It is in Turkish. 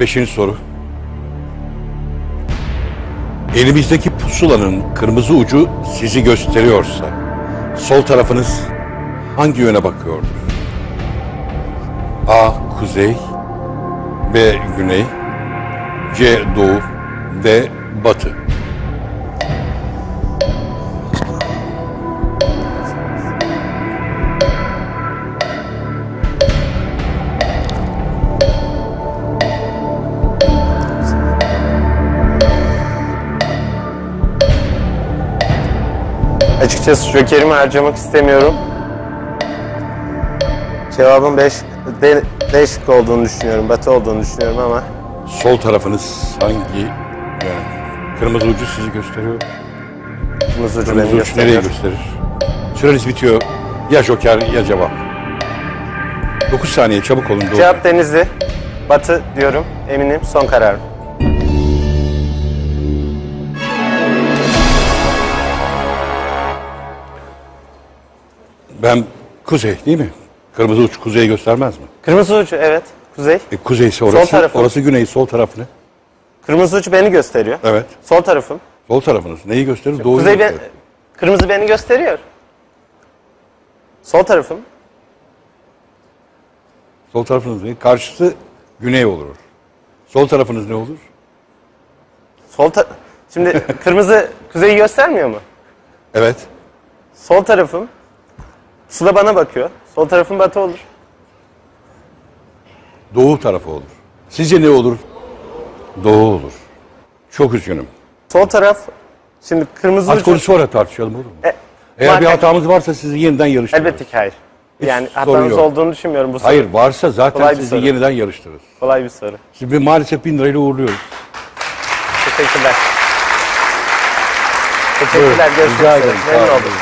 Beşinci soru. Elimizdeki pusulanın kırmızı ucu sizi gösteriyorsa sol tarafınız hangi yöne bakıyordur? A. Kuzey B. Güney C. Doğu D. Batı Açıkçası jokerimi harcamak istemiyorum. Cevabın 5 D, D şıkkı olduğunu düşünüyorum. Batı olduğunu düşünüyorum ama Sol tarafınız hangi yani kırmızı ucu sizi gösteriyor? kırmızı ucu Kırmızı beni uç nereye gösteriyor. gösterir? Süreniz bitiyor. Ya joker ya cevap. 9 saniye çabuk olun. Doğru. Cevap Denizli. Batı diyorum. Eminim. Son kararım. Ben kuzey değil mi? Kırmızı uç kuzeyi göstermez mi? Kırmızı ucu evet. Kuzey. E, kuzeyse orası, tarafı. orası güney, sol taraf ne? Kırmızı ucu beni gösteriyor. Evet. Sol tarafım. Sol tarafınız neyi gösterir? Doğuyu Kuzey ben, gösterir. kırmızı beni gösteriyor. Sol tarafım. Sol tarafınız ne? Karşısı güney olur. Sol tarafınız ne olur? Sol ta- Şimdi kırmızı kuzeyi göstermiyor mu? Evet. Sol tarafım. Su da bana bakıyor. Sol tarafım batı olur. Doğu tarafı olur. Sizce ne olur? Doğu olur. Çok üzgünüm. Sol taraf. Şimdi kırmızı Az ucu. sonra tartışalım olur mu? E, Eğer bir muhakkak- hatamız varsa sizi yeniden yarıştırırız. Elbette ki hayır. Hiç yani sorun hatanız yok. olduğunu düşünmüyorum bu soru. Hayır varsa zaten Kolay bir sizi soru. yeniden yarıştırırız. Kolay bir soru. Şimdi maalesef bin lirayla uğurluyoruz. Teşekkürler. Teşekkürler. Görüşmek Rica üzere. ederim. Sağ Memnun olun. oldum.